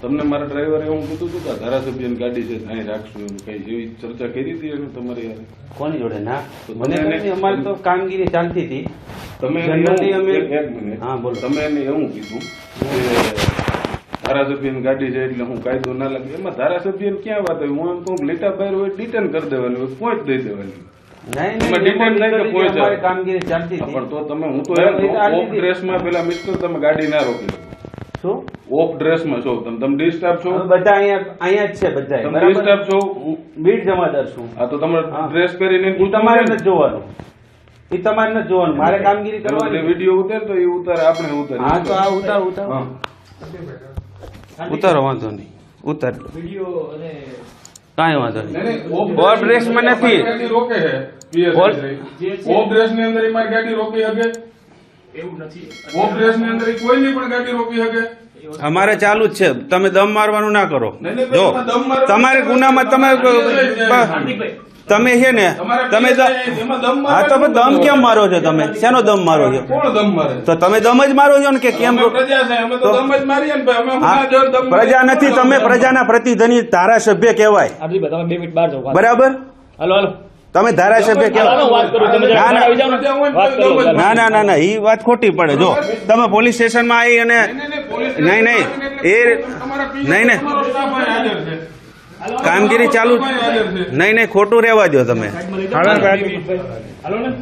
તમને મારા ડ્રાઈવરે એવું કીધું હતું કે ધારાસભ્યની ગાડી છે અહીં રાખશું એમ કઈ એવી ચર્ચા કરી હતી એને તમારે કોની જોડે? ના. મને અમારી તો કામગીરી ચાલતી હતી. તમે એક- મિનિટ. હા, બોલો. તમે એને એવું કીધું કે ધારાસભ્યની ગાડી છે એટલે હું કાયદો ના લાગે. એમાં ધારાસભ્યને ક્યાં વાત આવી હું એમ કહું લીટા બહાર હોય ડિટેન કરી દેવાની હોય પહોંચ દઈ દેવાની કામગીરી ચાલતી પણ તો તમે હું તો એમ ઓફ ડ્રેસમાં પેલા મિસ્ટર તમે ગાડી ના રોકી ઓફ ડ્રેસમાં છો. તમે તમે ડિસ્ટર્બ છો? બધા અહીંયા અહીંયા જ છે બધા તમે ડિસ્ટર્બ છો? બીટ જમાદાર છું. આ તો તમારે ડ્રેસ પહેરીને એ તમારે જ જોવાનું. એ તમારે નથી જોવાનું. મારે કામગીરી કરવાની વીડિયો ઉતાર તો એ ઉતારે આપણે ઉતાર હા તો આ ઉતાર ઉતાર. ઉતારો વાંધો નહીં. ઉતાર. કાંઈ વાંધો નહીં, ઓફ ડ્રેસમાં નથી. રોકે છે ઓફ- ડ્રેસની અંદર એ મારી ગાડી રોકી શકે? એવું નથી. ઓફ ડ્રેસની અંદર કોઈ કોઈની પણ ગાડી રોકી શકે? અમારે ચાલુ જ છે. તમે દમ મારવાનું ના કરો. જો તમારે ગુનામાં તમે તમે છે ને તમે હા તમે દમ કેમ મારો છો તમે? શેનો દમ મારો છો? કોણ દમ મારે તો તમે દમ જ મારો છો ને કે કેમ? પ્રજા છે અમે તો તો- દમ જ મારીએ ને ભાઈ. અમે હું હા, ના જો દમ પ્રજા નથી તમે પ્રજાના પ્રતિનિધિ ધારાસભ્ય કહેવાય. બરાબર? Hello hello. તમે ધારાસભ્ય જરા ના, ના. ને. ને. ના. ના ના ના એ વાત ખોટી પડે. જો તમે પોલીસ સ્ટેશનમાં આવી અને નહીં, નહીં, એ- નહીં, નહીં. તમારો સ્ટાફ અહીં હાજર છે. કામગીરી ચાલુ નહીં નહીં ખોટું રહેવા દો તમે. હાલો ને.